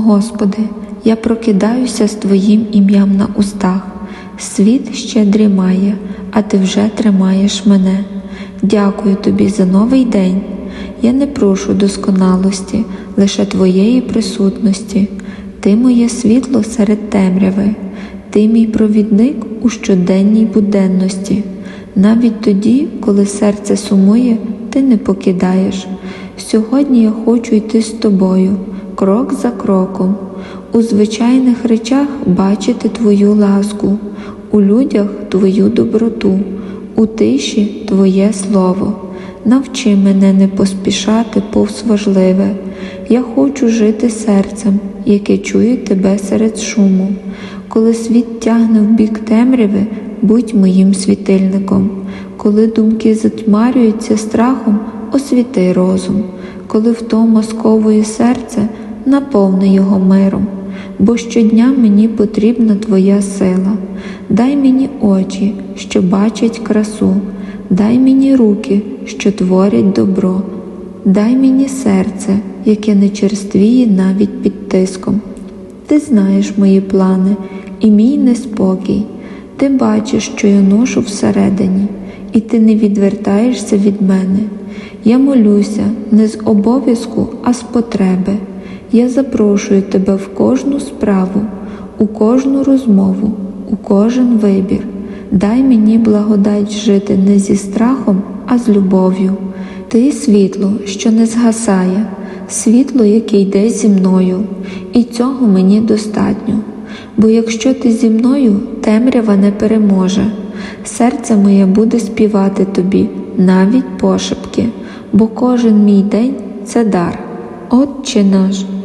Господи, я прокидаюся з Твоїм ім'ям на устах. Світ ще дрімає, а Ти вже тримаєш мене. Дякую Тобі за новий день. Я не прошу досконалості, лише Твоєї присутності. Ти моє світло серед темряви, Ти мій провідник у щоденній буденності. Навіть тоді, коли серце сумує, ти не покидаєш. Сьогодні я хочу йти з тобою, крок за кроком, у звичайних речах бачити Твою ласку, у людях Твою доброту, у тиші Твоє Слово. Навчи мене не поспішати повз важливе. Я хочу жити серцем, яке чує тебе серед шуму. Коли світ тягне в бік темряви, будь моїм світильником. Коли думки затьмарюються страхом, освіти розум. Коли втома сковує серце, наповни його миром. Бо щодня мені потрібна Твоя сила. Дай мені очі, що бачать красу, дай мені руки, що творять добро, дай мені серце, яке не черствіє навіть під тиском. Ти знаєш мої плани і мій неспокій. Ти бачиш, що я ношу всередині, і ти не відвертаєшся від мене. Я молюся не з обов'язку, а з потреби. Я запрошую тебе в кожну справу, у кожну розмову, у кожен вибір. Дай мені благодать жити не зі страхом, а з любов'ю. Ти світло, що не згасає, світло, яке йде зі мною, і цього мені достатньо. Бо якщо ти зі мною, темрява не переможе. Серце моє буде співати тобі навіть пошепки, бо кожен мій день це дар. Отче наш,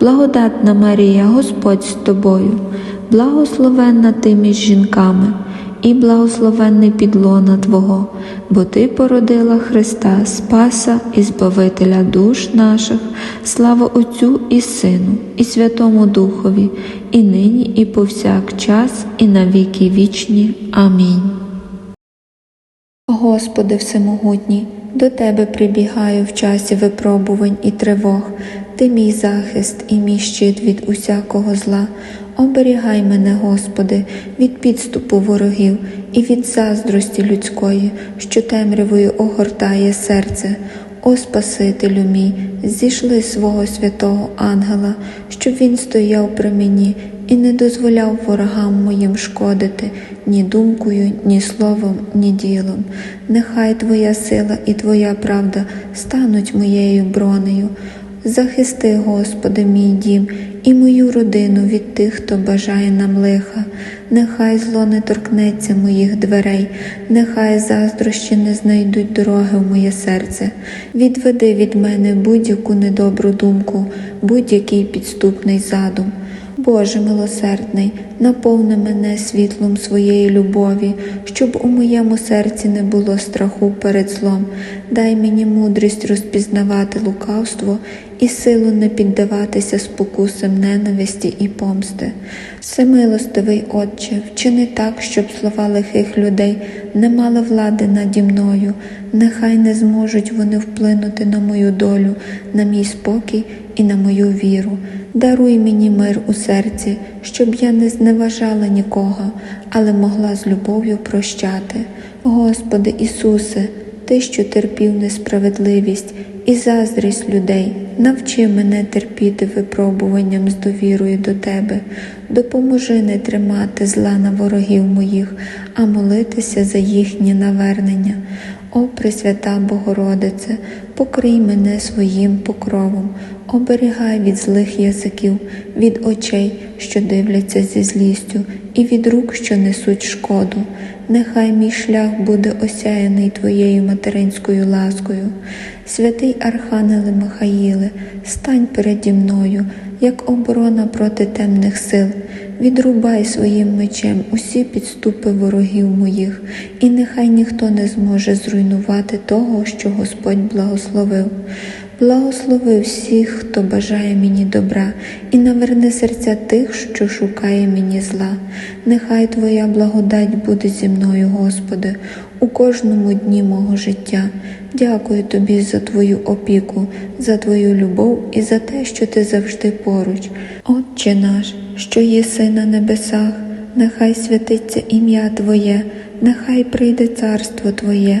благодатна Марія, Господь з тобою, благословенна ти між жінками, і благословенний підлона Твого, бо Ти породила Христа, Спаса і Збавителя душ наших, слава Отцю і Сину, і Святому Духові, і нині, і повсякчас, і на віки вічні. Амінь. Господи Всемогутній, до Тебе прибігаю в часі випробувань і тривог. Ти мій захист і мій щит від усякого зла. Оберігай мене, Господи, від підступу ворогів і від заздрості людської, що темрявою огортає серце. О Спасителю мій, зійшли свого святого ангела, щоб він стояв при мені і не дозволяв ворогам моїм шкодити ні думкою, ні словом, ні ділом. Нехай Твоя сила і Твоя правда стануть моєю бронею. Захисти, Господи, мій дім і мою родину від тих, хто бажає нам лиха. Нехай зло не торкнеться моїх дверей, нехай заздрощі не знайдуть дороги в моє серце. Відведи від мене будь-яку недобру думку, будь-який підступний задум. Боже милосердний, наповни мене світлом своєї любові, щоб у моєму серці не було страху перед злом. Дай мені мудрість розпізнавати лукавство і силу не піддаватися спокусам ненависті і помсти. Всемилостивий Отче, вчини так, щоб слова лихих людей не мали влади наді мною, нехай не зможуть вони вплинути на мою долю, на мій спокій і на мою віру. Даруй мені мир у серці, щоб я не зневажала нікого, але могла з любов'ю прощати. Господи Ісусе, Ти, що терпів несправедливість і заздрість людей, навчи мене терпіти випробуванням з довірою до Тебе, допоможи не тримати зла на ворогів моїх, а молитися за їхнє навернення. О Пресвята Богородице, покрий мене своїм покровом, оберігай від злих язиків, від очей, що дивляться зі злістю, і від рук, що несуть шкоду. Нехай мій шлях буде осяяний Твоєю материнською ласкою. Святий Архангеле Михаїле, стань переді мною, як оборона проти темних сил. Відрубай своїм мечем усі підступи ворогів моїх, і нехай ніхто не зможе зруйнувати того, що Господь благословив. Благослови всіх, хто бажає мені добра, і наверни серця тих, що шукає мені зла. Нехай Твоя благодать буде зі мною, Господи, у кожному дні мого життя. Дякую Тобі за Твою опіку, за Твою любов і за те, що Ти завжди поруч. Отче наш, що єси на небесах, нехай святиться ім'я Твоє, нехай прийде царство Твоє,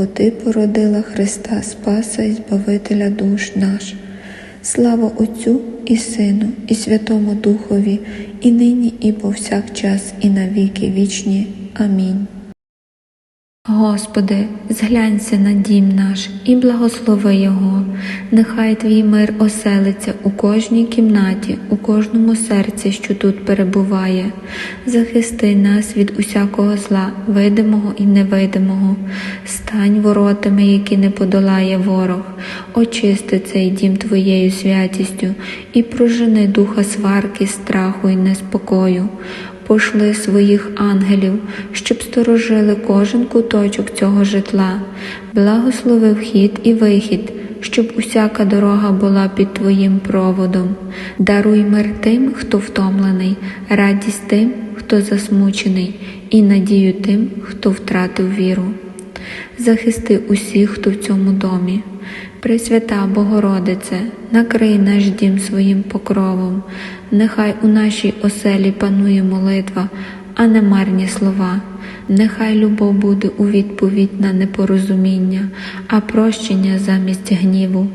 бо Ти породила Христа Спаса і Збавителя душ наш. Слава Отцю і Сину, і Святому Духові, і нині, і повсякчас, і на віки вічні. Амінь. Господи, зглянься на дім наш і благослови його, нехай Твій мир оселиться у кожній кімнаті, у кожному серці, що тут перебуває. Захисти нас від усякого зла, видимого і невидимого, стань воротами, які не подолає ворог, очисти цей дім Твоєю святістю і прожени духа сварки, страху і неспокою пошли своїх ангелів, щоб сторожили кожен куточок цього житла, благослови вхід і вихід, щоб усяка дорога була під Твоїм проводом. Даруй мир тим, хто втомлений, радість тим, хто засмучений, і надію тим, хто втратив віру. Захисти усіх, хто в цьому домі. Пресвята Богородице, накрий наш дім своїм покровом, нехай у нашій оселі панує молитва, а не марні слова. Нехай любов буде у відповідь на непорозуміння, а прощення замість гніву,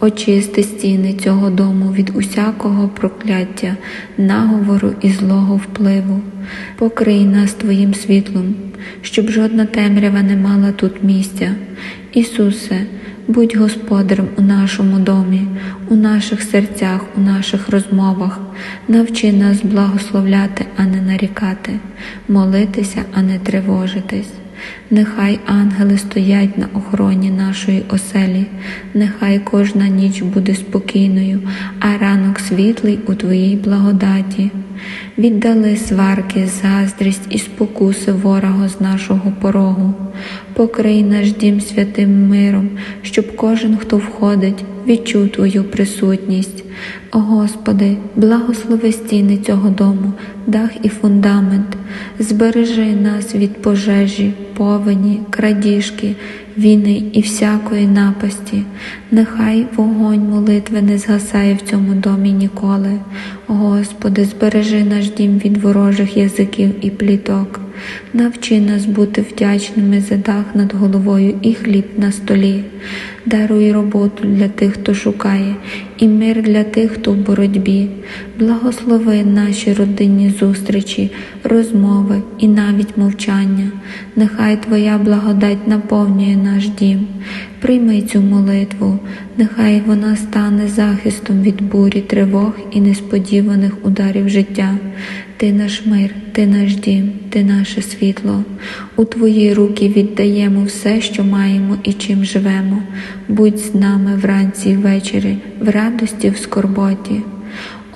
очисти стіни цього дому від усякого прокляття, наговору і злого впливу, покрий нас Твоїм світлом, щоб жодна темрява не мала тут місця. Ісусе, будь господарем у нашому домі, у наших серцях, у наших розмовах, навчи нас благословляти, а не нарікати, молитися, а не тривожитись. Нехай ангели стоять на охороні нашої оселі, нехай кожна ніч буде спокійною, а ранок світлий у Твоїй благодаті. Віддали сварки, заздрість і спокуси ворога з нашого порогу, покрий наш дім святим миром, щоб кожен, хто входить, відчув Твою присутність. О Господи, благослови стіни цього дому, дах і фундамент, збережи нас від пожежі, повені, крадіжки, війни і всякої напасті. Нехай вогонь молитви не згасає в цьому домі ніколи. Господи, збережи наш дім від ворожих язиків і пліток. Навчи нас бути вдячними за дах над головою і хліб на столі. Даруй роботу для тих, хто шукає, і мир для тих, хто в боротьбі. Благослови наші родинні зустрічі, розмови і навіть мовчання. Нехай Твоя благодать наповнює наш дім. Прийми цю молитву, нехай вона стане захистом від бурі, тривог і несподіваних ударів життя. Ти наш мир, ти наш дім, ти наше світло. У Твої руки віддаємо все, що маємо і чим живемо. Будь з нами вранці і ввечері, в радості, в скорботі.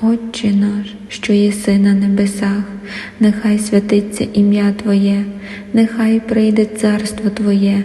Отче наш, що єси на небесах, нехай святиться ім'я Твоє, нехай прийде царство Твоє,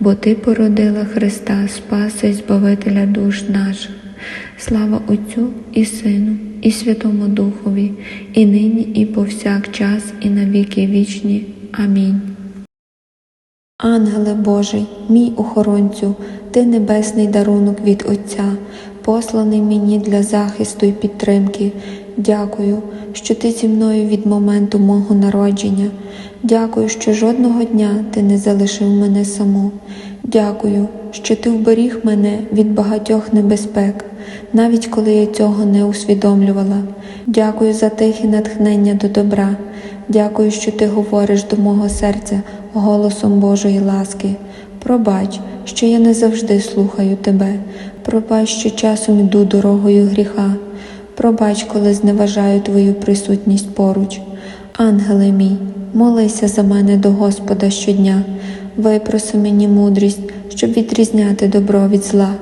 бо Ти породила Христа, Спаса і Збавителя душ наших. Слава Отцю і Сину, і Святому Духові, і нині, і повсякчас, і на віки вічні. Амінь. Ангеле Божий, мій охоронцю, ти небесний дарунок від Отця, посланий мені для захисту і підтримки. Дякую, що ти зі мною від моменту мого народження. Дякую, що жодного дня ти не залишив мене саму. Дякую, що ти вберіг мене від багатьох небезпек, навіть коли я цього не усвідомлювала. Дякую за тихе натхнення до добра. Дякую, що ти говориш до мого серця голосом Божої ласки. Пробач, що я не завжди слухаю тебе. Пробач, що часом іду дорогою гріха. Пробач, коли зневажаю твою присутність поруч. Ангеле мій, молися за мене до Господа щодня. Випроси мені мудрість, щоб відрізняти добро від зла.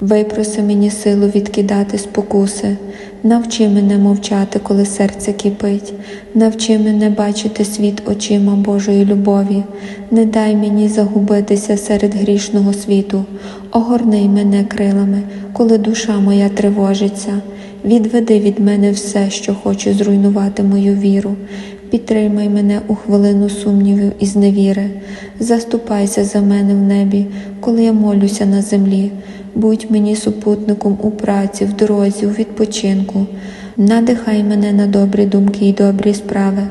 Випроси мені силу відкидати спокуси. Навчи мене мовчати, коли серце кипить. Навчи мене бачити світ очима Божої любові. Не дай мені загубитися серед грішного світу. Огорни мене крилами, коли душа моя тривожиться. Відведи від мене все, що хоче зруйнувати мою віру. Підтримай мене у хвилину сумнівів і зневіри. Заступайся за мене в небі, коли я молюся на землі. Будь мені супутником у праці, в дорозі, у відпочинку. Надихай мене на добрі думки й добрі справи.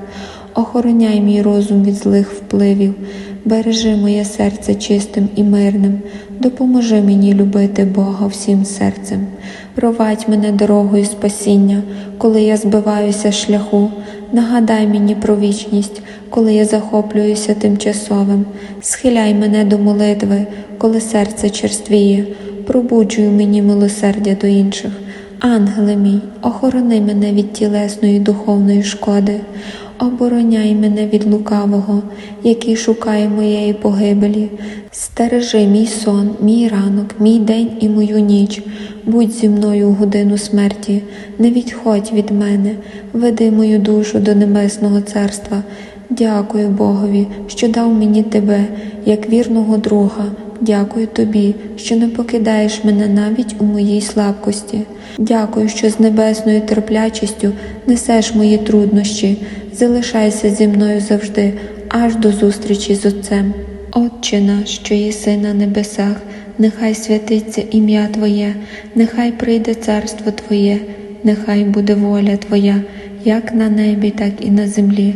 Охороняй мій розум від злих впливів. Бережи моє серце чистим і мирним. Допоможи мені любити Бога всім серцем. Провадь мене дорогою спасіння, коли я збиваюся шляху. Нагадай мені про вічність, коли я захоплююся тимчасовим. Схиляй мене до молитви, коли серце черствіє. Пробуджуй мені милосердя до інших. Ангеле мій, охорони мене від тілесної духовної шкоди. Обороняй мене від лукавого, який шукає моєї погибелі. Стережи мій сон, мій ранок, мій день і мою ніч. Будь зі мною у годину смерті, не відходь від мене, веди мою душу до небесного царства. Дякую Богові, що дав мені тебе, як вірного друга. Дякую тобі, що не покидаєш мене навіть у моїй слабкості. Дякую, що з небесною терплячістю несеш мої труднощі. Залишайся зі мною завжди, аж до зустрічі з Отцем. Отче наш, що єси на небесах, нехай святиться ім'я Твоє, нехай прийде царство Твоє, нехай буде воля Твоя, як на небі, так і на землі.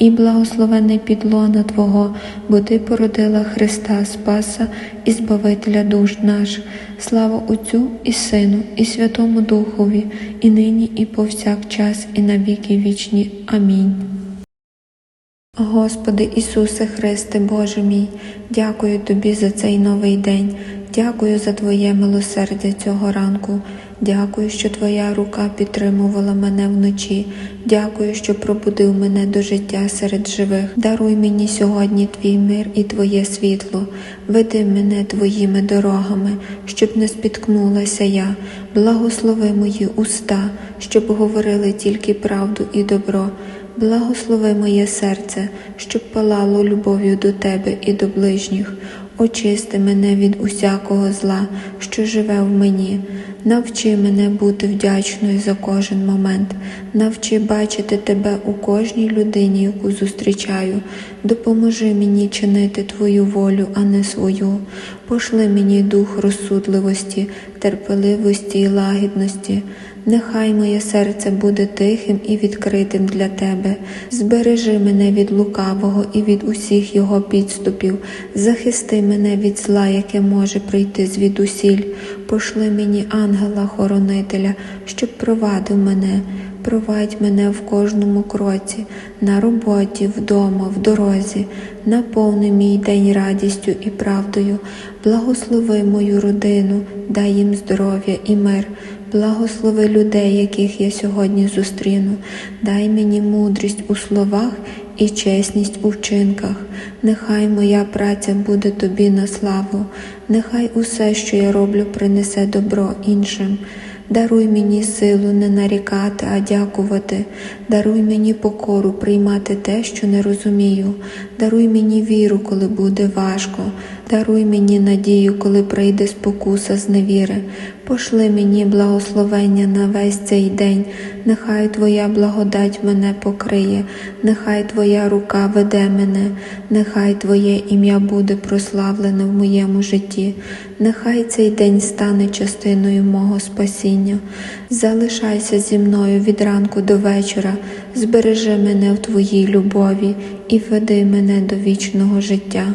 і благословений підлона Твого, бо Ти породила Христа Спаса і Збавителя душ наших. Слава Отцю і Сину, і Святому Духові, і нині, і повсякчас, і на віки вічні. Амінь. Господи Ісусе Христе, Боже мій, дякую Тобі за цей новий день, дякую за Твоє милосердя цього ранку. Дякую, що Твоя рука підтримувала мене вночі. Дякую, що пробудив мене до життя серед живих. Даруй мені сьогодні Твій мир і Твоє світло. Веди мене Твоїми дорогами, щоб не спіткнулася я. Благослови мої уста, щоб говорили тільки правду і добро. Благослови моє серце, щоб палало любов'ю до Тебе і до ближніх. Очисти мене від усякого зла, що живе в мені. Навчи мене бути вдячною за кожен момент, навчи бачити тебе у кожній людині, яку зустрічаю. Допоможи мені чинити Твою волю, а не свою. Пошли мені дух розсудливості, терпеливості і лагідності. Нехай моє серце буде тихим і відкритим для тебе. Збережи мене від лукавого і від усіх його підступів. Захисти мене від зла, яке може прийти звідусіль. Пошли мені ангела-хоронителя, щоб провадив мене. Провадь мене в кожному кроці, на роботі, вдома, в дорозі, наповни мій день радістю і правдою, благослови мою родину, дай їм здоров'я і мир, благослови людей, яких я сьогодні зустріну, дай мені мудрість у словах і чесність у вчинках. Нехай моя праця буде тобі на славу, нехай усе, що я роблю, принесе добро іншим. Даруй мені силу не нарікати, а дякувати. Даруй мені покору приймати те, що не розумію. Даруй мені віру, коли буде важко. Даруй мені надію, коли прийде спокуса з невіри. Пошли мені благословення на весь цей день. Нехай Твоя благодать мене покриє, нехай Твоя рука веде мене, нехай Твоє ім'я буде прославлене в моєму житті. Нехай цей день стане частиною мого спасіння. Залишайся зі мною від ранку до вечора, збережи мене в Твоїй любові і веди мене до вічного життя.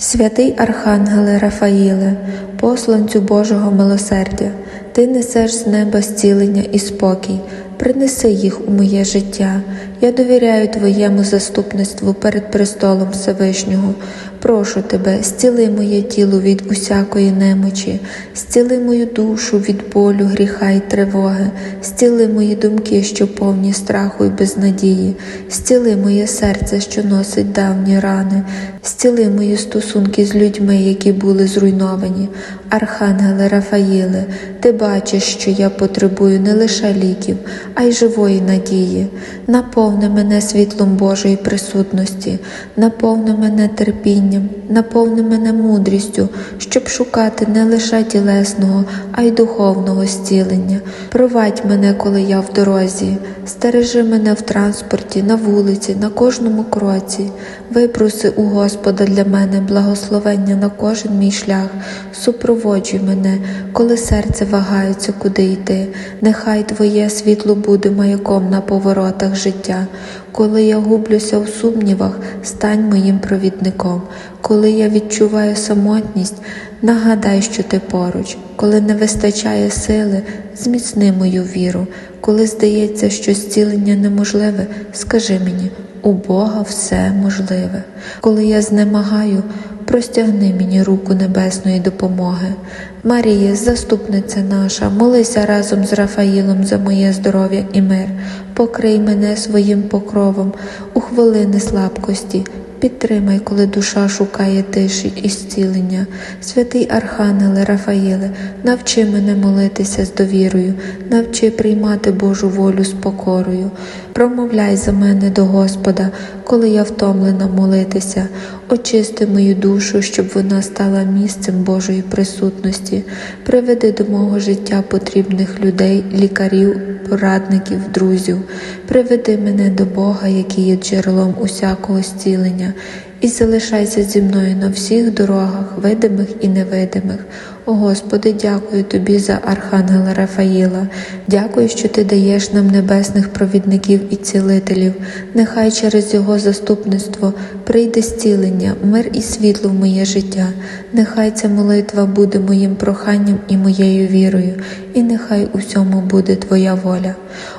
Святий Архангеле Рафаїле, посланцю Божого милосердя, ти несеш з неба зцілення і спокій, принеси їх у моє життя. Я довіряю Твоєму заступництву перед престолом Всевишнього. Прошу тебе, зціли моє тіло від усякої немочі, зціли мою душу від болю, гріха й тривоги, зціли мої думки, що повні страху й безнадії, зціли моє серце, що носить давні рани, зціли мої стосунки з людьми, які були зруйновані. Архангеле Рафаїле, ти бачиш, що я потребую не лише ліків, а й живої надії. Наповни мене світлом Божої присутності, наповни мене терпінням, наповни мене мудрістю, щоб шукати не лише тілесного, а й духовного зцілення. Провадь мене, коли я в дорозі, стережи мене в транспорті, на вулиці, на кожному кроці. Випроси у Господа для мене благословення на кожен мій шлях, супроводжуй мене, коли серце вагається, куди йти. Нехай Твоє світло буде маяком на поворотах життя. Коли я гублюся в сумнівах, стань моїм провідником. Коли я відчуваю самотність, нагадай, що ти поруч. Коли не вистачає сили, зміцни мою віру. Коли здається, що зцілення неможливе, скажи мені. У Бога все можливе. Коли я знемагаю, простягни мені руку небесної допомоги. Марія, заступниця наша, молися разом з Рафаїлом за моє здоров'я і мир. Покрий мене своїм покровом у хвилини слабкості. Підтримай, коли душа шукає тиші і зцілення. Святий Архангеле Рафаїле, навчи мене молитися з довірою, навчи приймати Божу волю з покорою. Промовляй за мене до Господа, коли я втомлена молитися. Очисти мою душу, щоб вона стала місцем Божої присутності. Приведи до мого життя потрібних людей, лікарів, порадників, друзів. Приведи мене до Бога, який є джерелом усякого зцілення, і залишайся зі мною на всіх дорогах, видимих і невидимих. О Господи, дякую Тобі за Архангела Рафаїла. Дякую, що Ти даєш нам небесних провідників і цілителів. Нехай через Його заступництво прийде зцілення, мир і світло в моє життя. Нехай ця молитва буде моїм проханням і моєю вірою, і нехай у всьому буде Твоя воля.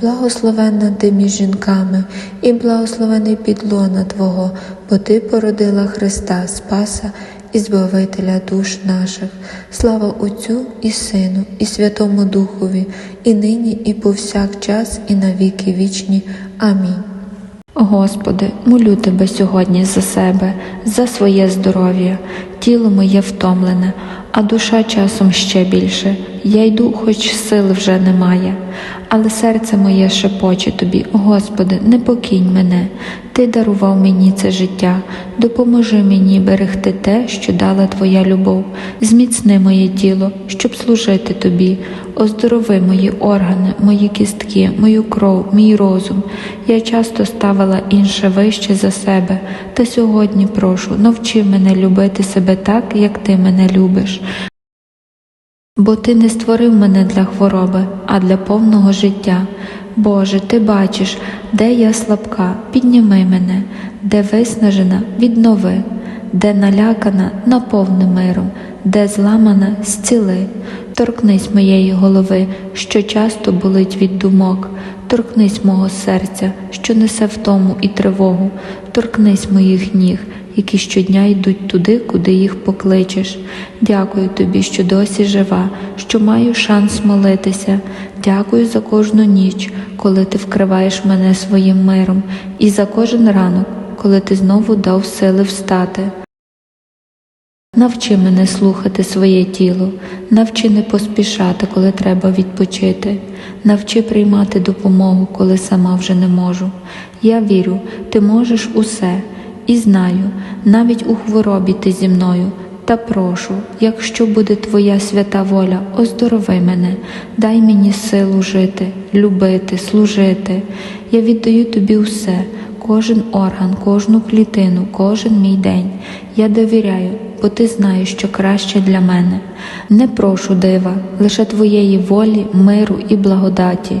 Благословенна ти між жінками, і благословений підлона Твого, бо Ти породила Христа, Спаса і Збавителя душ наших. Слава Отцю і Сину, і Святому Духові, і нині, і повсякчас, і на віки вічні. Амінь. Господи, молю Тебе сьогодні за себе, за своє здоров'я. Тіло моє втомлене, а душа часом ще більше. Я йду, хоч сил вже немає. Але серце моє шепоче тобі, Господи, не покинь мене. Ти дарував мені це життя, допоможи мені берегти те, що дала Твоя любов. Зміцни моє тіло, щоб служити Тобі. Оздорови мої органи, мої кістки, мою кров, мій розум. Я часто ставила інше вище за себе, та сьогодні прошу, навчи мене любити себе так, як ти мене любиш. Бо ти не створив мене для хвороби, а для повного життя. Боже, ти бачиш, де я слабка, підніми мене, де виснажена, віднови, де налякана, наповни миром, де зламана, зціли. Торкнись моєї голови, що часто болить від думок, торкнись мого серця, що несе втому і тривогу, торкнись моїх ніг, які щодня йдуть туди, куди їх покличеш. Дякую тобі, що досі жива, що маю шанс молитися. Дякую за кожну ніч, коли ти вкриваєш мене своїм миром, і за кожен ранок, коли ти знову дав сили встати. Навчи мене слухати своє тіло, навчи не поспішати, коли треба відпочити, навчи приймати допомогу, коли сама вже не можу. Я вірю, ти можеш усе, і знаю, навіть у хворобі ти зі мною. Та прошу, якщо буде Твоя свята воля, оздорови мене, дай мені силу жити, любити, служити. Я віддаю тобі усе, кожен орган, кожну клітину, кожен мій день. Я довіряю, бо ти знаєш, що краще для мене. Не прошу дива, лише Твоєї волі, миру і благодаті.